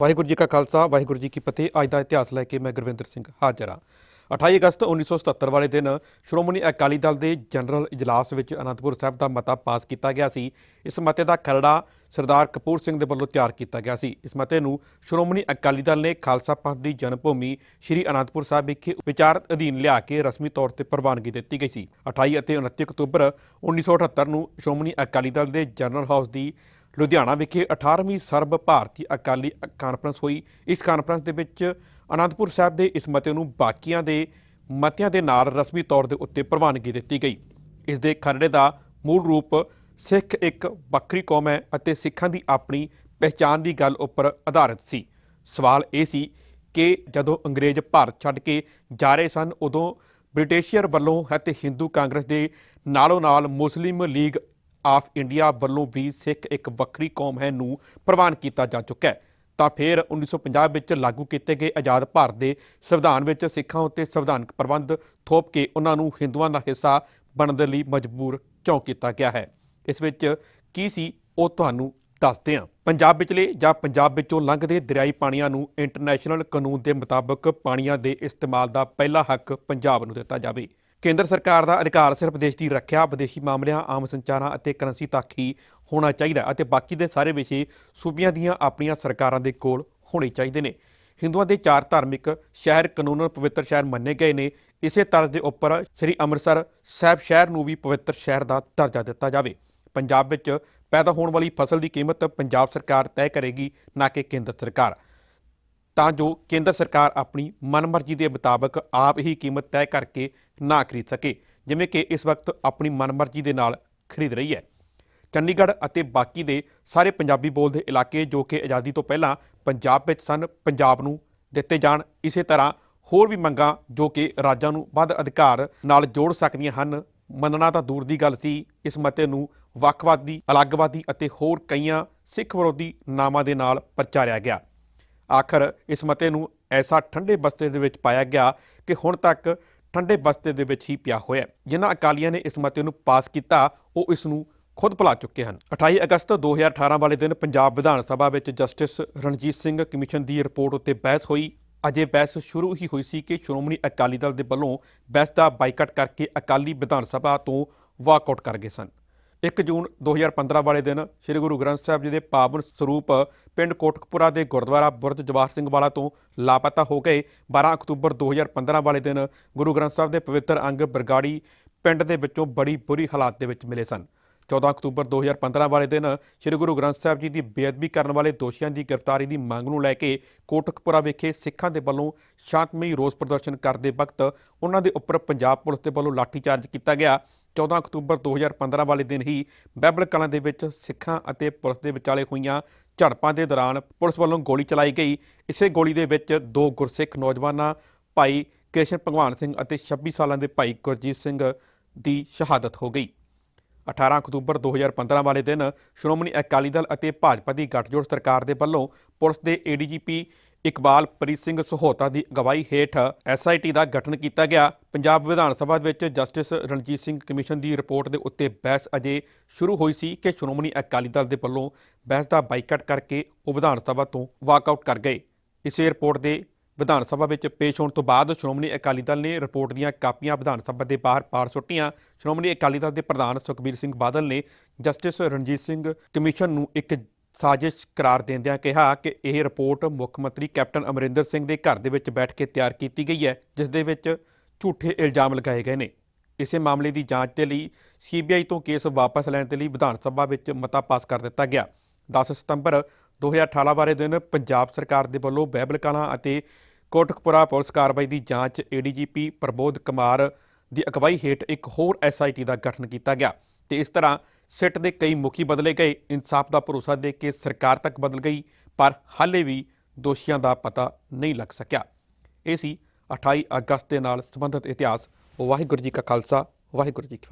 ਵਾਹਿਗੁਰੂ ਜੀ ਕਾ ਖਾਲਸਾ, ਵਾਹਿਗੁਰੂ ਜੀ ਕੀ ਫਤਿਹ। ਅੱਜ ਦਾ ਇਤਿਹਾਸ ਲੈ ਕੇ ਮੈਂ ਗੁਰਵਿੰਦਰ ਸਿੰਘ ਹਾਜ਼ਰ ਹਾਂ। 28 ਅਗਸਤ 1977 ਵਾਲੇ ਦਿਨ ਸ਼੍ਰੋਮਣੀ ਅਕਾਲੀ ਦਲ ਦੇ ਜਨਰਲ ਇਜਲਾਸ ਵਿੱਚ ਅਨੰਦਪੁਰ ਸਾਹਿਬ ਦਾ ਮਤਾ ਪਾਸ ਕੀਤਾ ਗਿਆ ਸੀ। ਇਸ ਮਤੇ ਦਾ ਖਰੜਾ ਸਰਦਾਰ ਕਪੂਰ ਸਿੰਘ ਦੇ ਵੱਲੋਂ ਤਿਆਰ ਕੀਤਾ ਗਿਆ ਸੀ। ਇਸ ਮਤੇ ਨੂੰ ਸ਼੍ਰੋਮਣੀ ਅਕਾਲੀ ਦਲ ਨੇ ਖਾਲਸਾ ਪੰਥ ਦੀ ਜਨਮ ਭੂਮੀ ਸ਼੍ਰੀ ਅਨੰਦਪੁਰ ਸਾਹਿਬ ਵਿਖੇ ਵਿਚਾਰ ਅਧੀਨ ਲਿਆ ਕੇ ਰਸਮੀ ਤੌਰ ਤੇ ਪ੍ਰਵਾਨਗੀ ਦਿੱਤੀ ਗਈ ਸੀ। 28 ਅਤੇ 29 ਅਕਤੂਬਰ 1978 ਨੂੰ ਸ਼੍ਰੋਮਣੀ ਅਕਾਲੀ ਦਲ ਦੇ ਜਨਰਲ ਹਾਊਸ ਦੀ ਲੁਧਿਆਣਾ ਵਿਖੇ 18ਵੀਂ ਸਰਬ ਭਾਰਤੀ ਅਕਾਲੀ ਕਾਨਫਰੰਸ ਹੋਈ। ਇਸ ਕਾਨਫਰੰਸ ਦੇ ਵਿੱਚ ਅਨੰਦਪੁਰ ਸਾਹਿਬ ਦੇ ਇਸ ਮਤੇ ਨੂੰ ਬਾਕੀਆਂ ਦੇ ਮਤਿਆਂ ਦੇ ਨਾਲ ਰਸਮੀ ਤੌਰ ਦੇ ਉੱਤੇ ਪ੍ਰਵਾਨਗੀ ਦਿੱਤੀ ਗਈ। ਇਸ ਦੇ ਖਰੜੇ ਦਾ ਮੂਲ ਰੂਪ ਸਿੱਖ ਇੱਕ ਵੱਖਰੀ ਕੌਮ ਹੈ ਅਤੇ ਸਿੱਖਾਂ ਦੀ ਆਪਣੀ ਪਹਿਚਾਣ ਦੀ ਗੱਲ ਉੱਪਰ ਆਧਾਰਿਤ ਸੀ। ਸਵਾਲ ਇਹ ਸੀ ਕਿ ਜਦੋਂ ਅੰਗਰੇਜ਼ ਭਾਰਤ ਛੱਡ ਕੇ ਜਾ ਰਹੇ ਸਨ, ਉਦੋਂ ਬ੍ਰਿਟਿਸ਼ੀਅਰ ਵੱਲੋਂ ਅਤੇ ਹਿੰਦੂ ਕਾਂਗਰਸ ਦੇ ਨਾਲੋਂ ਨਾਲ ਮੁਸਲਿਮ ਲੀਗ ਆਫ ਇੰਡੀਆ ਵੱਲੋਂ ਵੀ ਸਿੱਖ ਇੱਕ ਵੱਖਰੀ ਕੌਮ ਹੈ ਨੂੰ ਪ੍ਰਵਾਨ ਕੀਤਾ ਜਾ ਚੁੱਕਾ ਹੈ। ਤਾਂ ਫਿਰ 1950 ਵਿੱਚ ਲਾਗੂ ਕੀਤੇ ਗਏ ਆਜ਼ਾਦ ਭਾਰਤ ਦੇ ਸੰਵਿਧਾਨ ਵਿੱਚ ਸਿੱਖਾਂ ਉੱਤੇ ਸੰਵਿਧਾਨਕ ਪ੍ਰਬੰਧ ਥੋਪ ਕੇ ਉਹਨਾਂ ਨੂੰ ਹਿੰਦੂਆਂ ਦਾ ਹਿੱਸਾ ਬਣਨ ਦੇ ਲਈ ਮਜਬੂਰ ਕਿਉਂ ਕੀਤਾ ਗਿਆ ਹੈ? ਇਸ ਵਿੱਚ ਕੀ ਸੀ ਉਹ ਤੁਹਾਨੂੰ ਦੱਸਦੇ ਹਾਂ। ਪੰਜਾਬ ਵਿਚਲੇ ਜਾਂ ਪੰਜਾਬ ਵਿੱਚੋਂ ਲੰਘਦੇ ਦਰਿਆਈ ਪਾਣੀਆਂ ਨੂੰ ਇੰਟਰਨੈਸ਼ਨਲ ਕਾਨੂੰਨ ਦੇ ਮੁਤਾਬਕ ਪਾਣੀਆਂ ਦੇ ਇਸਤੇਮਾਲ ਦਾ ਪਹਿਲਾ ਹੱਕ ਪੰਜਾਬ ਨੂੰ ਦਿੱਤਾ ਜਾਵੇ। ਕੇਂਦਰ ਸਰਕਾਰ ਦਾ ਅਧਿਕਾਰ ਸਿਰਫ ਦੇਸ਼ ਦੀ ਰੱਖਿਆ, ਵਿਦੇਸ਼ੀ ਮਾਮਲਿਆਂ, ਆਮ ਸੰਚਾਰਾਂ ਅਤੇ ਕਰੰਸੀ ਤੱਕ ਹੀ ਹੋਣਾ ਚਾਹੀਦਾ ਅਤੇ ਬਾਕੀ ਦੇ ਸਾਰੇ ਵਿਸ਼ੇ ਸੂਬਿਆਂ ਦੀਆਂ ਆਪਣੀਆਂ ਸਰਕਾਰਾਂ ਦੇ ਕੋਲ ਹੋਣੇ ਚਾਹੀਦੇ ਨੇ। ਹਿੰਦੂਆਂ ਦੇ ਚਾਰ ਧਾਰਮਿਕ ਸ਼ਹਿਰ ਕਾਨੂੰਨ ਪਵਿੱਤਰ ਸ਼ਹਿਰ ਮੰਨੇ ਗਏ ਨੇ। ਇਸੇ ਤਰ੍ਹਾਂ ਦੇ ਉੱਪਰ ਸ੍ਰੀ ਅੰਮ੍ਰਿਤਸਰ ਸਾਹਿਬ ਸ਼ਹਿਰ ਨੂੰ ਵੀ ਪਵਿੱਤਰ ਸ਼ਹਿਰ ਦਾ ਦਰਜਾ ਦਿੱਤਾ ਜਾਵੇ। ਪੰਜਾਬ ਵਿੱਚ ਪੈਦਾ ਹੋਣ ਵਾਲੀ ਫਸਲ ਦੀ ਕੀਮਤ ਪੰਜਾਬ ਸਰਕਾਰ ਤੈਅ ਕਰੇਗੀ, ਨਾ ਕਿ ਕੇਂਦਰ ਸਰਕਾਰ। ਤਾਂ ਜੋ ਕੇਂਦਰ ਸਰਕਾਰ ਆਪਣੀ ਮਨਮਰਜ਼ੀ ਦੇ ਮੁਤਾਬਕ ਆਪ ਹੀ ਕੀਮਤ ਤੈਅ ਕਰਕੇ ਨਾ ਖਰੀਦ ਸਕੇ, ਜਿਵੇਂ ਕਿ ਇਸ ਵਕਤ ਆਪਣੀ ਮਨਮਰਜ਼ੀ ਦੇ ਨਾਲ ਖਰੀਦ ਰਹੀ ਹੈ। ਚੰਡੀਗੜ੍ਹ ਅਤੇ ਬਾਕੀ ਦੇ ਸਾਰੇ ਪੰਜਾਬੀ ਬੋਲਦੇ ਇਲਾਕੇ ਜੋ ਕਿ ਆਜ਼ਾਦੀ ਤੋਂ ਪਹਿਲਾਂ ਪੰਜਾਬ ਵਿੱਚ ਸਨ, ਪੰਜਾਬ ਨੂੰ ਦਿੱਤੇ ਜਾਣ, ਇਸੇ ਤਰ੍ਹਾਂ ਹੋਰ ਵੀ ਮੰਗਾਂ ਜੋ ਕਿ ਰਾਜਾਂ ਨੂੰ ਵੱਧ ਅਧਿਕਾਰ ਨਾਲ ਜੋੜ ਸਕਦੀਆਂ ਹਨ, ਮੰਨਣਾ ਤਾਂ ਦੂਰ ਦੀ ਗੱਲ ਸੀ। ਇਸ ਮਤੇ ਨੂੰ ਵੱਖਵਾਦੀ, ਅਲੱਗਵਾਦੀ ਅਤੇ ਹੋਰ ਕਈਆਂ ਸਿੱਖ ਵਿਰੋਧੀ ਨਾਮਾਂ ਦੇ ਨਾਲ ਪ੍ਰਚਾਰਿਆ ਗਿਆ। ਆਖਰ ਇਸ ਮਤੇ ਨੂੰ ਐਸਾ ਠੰਡੇ ਬਸਤੇ ਦੇ ਵਿੱਚ ਪਾਇਆ ਗਿਆ ਕਿ ਹੁਣ ਤੱਕ ਠੰਡੇ ਬਸਤੇ ਦੇ ਵਿੱਚ ਹੀ ਪਿਆ ਹੋਇਆ ਜਿਨ੍ਹਾਂ ਅਕਾਲੀਆਂ ਨੇ ਇਸ ਮਤੇ ਨੂੰ ਪਾਸ ਕੀਤਾ, ਉਹ ਇਸ ਨੂੰ ਖੁਦ ਭੁਲਾ ਚੁੱਕੇ ਹਨ। 28 ਅਗਸਤ 2018 ਵਾਲੇ ਦਿਨ ਪੰਜਾਬ ਵਿਧਾਨ ਸਭਾ ਵਿੱਚ ਜਸਟਿਸ ਰਣਜੀਤ ਸਿੰਘ ਕਮਿਸ਼ਨ ਦੀ ਰਿਪੋਰਟ ਉੱਤੇ ਬਹਿਸ ਹੋਈ। ਅਜੇ ਬਹਿਸ ਸ਼ੁਰੂ ਹੀ ਹੋਈ ਸੀ ਕਿ ਸ਼੍ਰੋਮਣੀ ਅਕਾਲੀ ਦਲ ਦੇ ਵੱਲੋਂ ਬਹਿਸ ਦਾ ਬਾਈਕਾਟ ਕਰਕੇ ਅਕਾਲੀ ਵਿਧਾਨ ਸਭਾ ਤੋਂ ਵਾਕਆਊਟ ਕਰ ਗਏ ਸਨ। 1 ਜੂਨ 2015 ਵਾਲੇ ਦਿਨ ਸ੍ਰੀ ਗੁਰੂ ਗ੍ਰੰਥ ਸਾਹਿਬ ਜੀ ਦੇ ਪਾਵਨ ਸਰੂਪ ਪਿੰਡ ਕੋਟਕਪੁਰਾ ਦੇ ਗੁਰਦੁਆਰਾ ਬੁਰਜ ਜਵਾਹਰ ਸਿੰਘ ਵਾਲਾ ਤੋਂ ਲਾਪਤਾ ਹੋ ਗਏ। 12 ਅਕਤੂਬਰ 2015 ਵਾਲੇ ਦਿਨ ਗੁਰੂ ਗ੍ਰੰਥ ਸਾਹਿਬ ਦੇ ਪਵਿੱਤਰ ਅੰਗ ਬਰਗਾੜੀ ਪਿੰਡ ਦੇ ਵਿੱਚੋਂ ਬੜੀ ਬੁਰੀ ਹਾਲਾਤ ਦੇ ਵਿੱਚ ਮਿਲੇ ਸਨ। 14 ਅਕਤੂਬਰ 2015 ਵਾਲੇ ਦਿਨ ਸ੍ਰੀ ਗੁਰੂ ਗ੍ਰੰਥ ਸਾਹਿਬ ਜੀ ਦੀ ਬੇਅਦਬੀ ਕਰਨ ਵਾਲੇ ਦੋਸ਼ੀਆਂ ਦੀ ਗ੍ਰਿਫਤਾਰੀ ਦੀ ਮੰਗ ਨੂੰ ਲੈ ਕੇ ਕੋਟਕਪੁਰਾ ਵਿਖੇ ਸਿੱਖਾਂ ਦੇ ਵੱਲੋਂ ਸ਼ਾਂਤਮਈ ਰੋਸ ਪ੍ਰਦਰਸ਼ਨ ਕਰਦੇ ਵਕਤ ਉਹਨਾਂ ਦੇ ਉੱਪਰ ਪੰਜਾਬ ਪੁਲਿਸ ਦੇ ਵੱਲੋਂ ਲਾਠੀਚਾਰਜ ਕੀਤਾ ਗਿਆ। 14 ਅਕਤੂਬਰ 2015 ਵਾਲੇ ਦਿਨ ਹੀ ਬੈਬਲ ਕਲਾਂ ਦੇ ਵਿੱਚ ਸਿੱਖਾਂ ਅਤੇ ਪੁਲਿਸ ਦੇ ਵਿਚਾਲੇ ਹੋਈਆਂ ਝੜਪਾਂ ਦੇ ਦੌਰਾਨ ਪੁਲਿਸ ਵੱਲੋਂ ਗੋਲੀ ਚਲਾਈ ਗਈ। ਇਸੇ ਗੋਲੀ ਦੇ ਵਿੱਚ ਦੋ ਗੁਰਸਿੱਖ ਨੌਜਵਾਨਾਂ, ਭਾਈ ਕ੍ਰਿਸ਼ਨ ਭਗਵਾਨ ਸਿੰਘ ਅਤੇ 26 ਸਾਲਾਂ ਦੇ ਭਾਈ ਗੁਰਜੀਤ ਸਿੰਘ ਦੀ ਸ਼ਹਾਦਤ ਹੋ ਗਈ। 18 ਅਕਤੂਬਰ 2015 ਵਾਲੇ ਦਿਨ ਸ਼੍ਰੋਮਣੀ ਅਕਾਲੀ ਦਲ ਅਤੇ ਭਾਜਪਾ ਦੀ ਗੱਠਜੋੜ ਸਰਕਾਰ ਦੇ ਵੱਲੋਂ ਪੁਲਿਸ ਦੇ ਏਡੀਜੀਪੀ ਇਕਬਾਲ ਪ੍ਰੀਤ ਸਿੰਘ ਸਹੋਤਾ ਦੀ ਅਗਵਾਈ ਹੇਠ ਐਸਆਈਟੀ ਦਾ ਗਠਨ ਕੀਤਾ ਗਿਆ। ਪੰਜਾਬ ਵਿਧਾਨ ਸਭਾ ਵਿੱਚ ਜਸਟਿਸ ਰਣਜੀਤ ਸਿੰਘ ਕਮਿਸ਼ਨ ਦੀ ਰਿਪੋਰਟ ਦੇ ਉੱਤੇ ਬਹਿਸ ਅਜੇ ਸ਼ੁਰੂ ਹੋਈ ਸੀ ਕਿ ਸ਼੍ਰੋਮਣੀ ਅਕਾਲੀ ਦਲ ਦੇ ਵੱਲੋਂ ਬਹਿਸ ਦਾ ਬਾਈਕਾਟ ਕਰਕੇ ਉਹ ਵਿਧਾਨ ਸਭਾ ਤੋਂ ਵਾਕਆਊਟ ਕਰ ਗਏ। ਇਸੇ ਰਿਪੋਰਟ ਦੇ ਵਿਧਾਨ ਸਭਾ ਵਿੱਚ ਪੇਸ਼ ਹੋਣ ਤੋਂ ਬਾਅਦ ਸ਼੍ਰੋਮਣੀ ਅਕਾਲੀ ਦਲ ਨੇ ਰਿਪੋਰਟ ਦੀਆਂ ਕਾਪੀਆਂ ਵਿਧਾਨ ਸਭਾ ਦੇ ਬਾਹਰ ਪਾੜ ਸੁੱਟੀਆਂ। ਸ਼੍ਰੋਮਣੀ ਅਕਾਲੀ ਦਲ ਦੇ ਪ੍ਰਧਾਨ ਸੁਖਬੀਰ ਸਿੰਘ ਬਾਦਲ ਨੇ ਜਸਟਿਸ ਰਣਜੀਤ ਸਿੰਘ ਕਮਿਸ਼ਨ ਨੂੰ ਇੱਕ ਸਾਜ਼ਿਸ਼ ਕਰਾਰ ਦਿੰਦਿਆਂ ਕਿਹਾ ਕਿ ਇਹ ਰਿਪੋਰਟ ਮੁੱਖ ਮੰਤਰੀ ਕੈਪਟਨ ਅਮਰਿੰਦਰ ਸਿੰਘ ਦੇ ਘਰ ਦੇ ਵਿੱਚ ਬੈਠ ਕੇ ਤਿਆਰ ਕੀਤੀ ਗਈ ਹੈ, ਜਿਸ ਦੇ ਵਿੱਚ ਝੂਠੇ ਇਲਜ਼ਾਮ ਲਗਾਏ ਗਏ ਨੇ। ਇਸੇ ਮਾਮਲੇ ਦੀ ਜਾਂਚ ਦੇ ਲਈ ਸੀਬੀਆਈ ਤੋਂ ਕੇਸ ਵਾਪਸ ਲੈਣ ਦੇ ਲਈ ਵਿਧਾਨ ਸਭਾ ਵਿੱਚ ਮਤਾ ਪਾਸ ਕਰ ਦਿੱਤਾ ਗਿਆ। 10 ਸਤੰਬਰ 2018 ਬਾਰੇ ਦਿਨ ਪੰਜਾਬ ਸਰਕਾਰ ਦੇ ਵੱਲੋਂ ਬਹਿਬਲ ਕਲਾਂ ਅਤੇ ਕੋਟਕਪੁਰਾ ਪੁਲਿਸ ਕਾਰਵਾਈ ਦੀ ਜਾਂਚ ਏਡੀਜੀਪੀ ਪ੍ਰਬੋਧ ਕੁਮਾਰ ਦੀ ਅਗਵਾਈ ਹੇਠ ਇੱਕ ਹੋਰ ਐਸਆਈਟੀ ਦਾ ਗਠਨ ਕੀਤਾ ਗਿਆ ਤੇ ਇਸ ਤਰ੍ਹਾਂ ਸਿੱਟ ਦੇ ਕਈ ਮੁਖੀ ਬਦਲੇ ਗਏ। ਇਨਸਾਫ ਦਾ ਭਰੋਸਾ ਦੇ ਕੇ ਸਰਕਾਰ ਤੱਕ ਬਦਲ ਗਈ, ਪਰ ਹਾਲੇ ਵੀ ਦੋਸ਼ੀਆਂ ਦਾ ਪਤਾ ਨਹੀਂ ਲੱਗ ਸਕਿਆ। ਇਹ ਸੀ 28 ਅਗਸਤ ਦੇ ਨਾਲ ਸੰਬੰਧਿਤ ਇਤਿਹਾਸ। ਵਾਹਿਗੁਰੂ ਜੀ ਕਾ ਖਾਲਸਾ, ਵਾਹਿਗੁਰੂ ਜੀ ਕੀ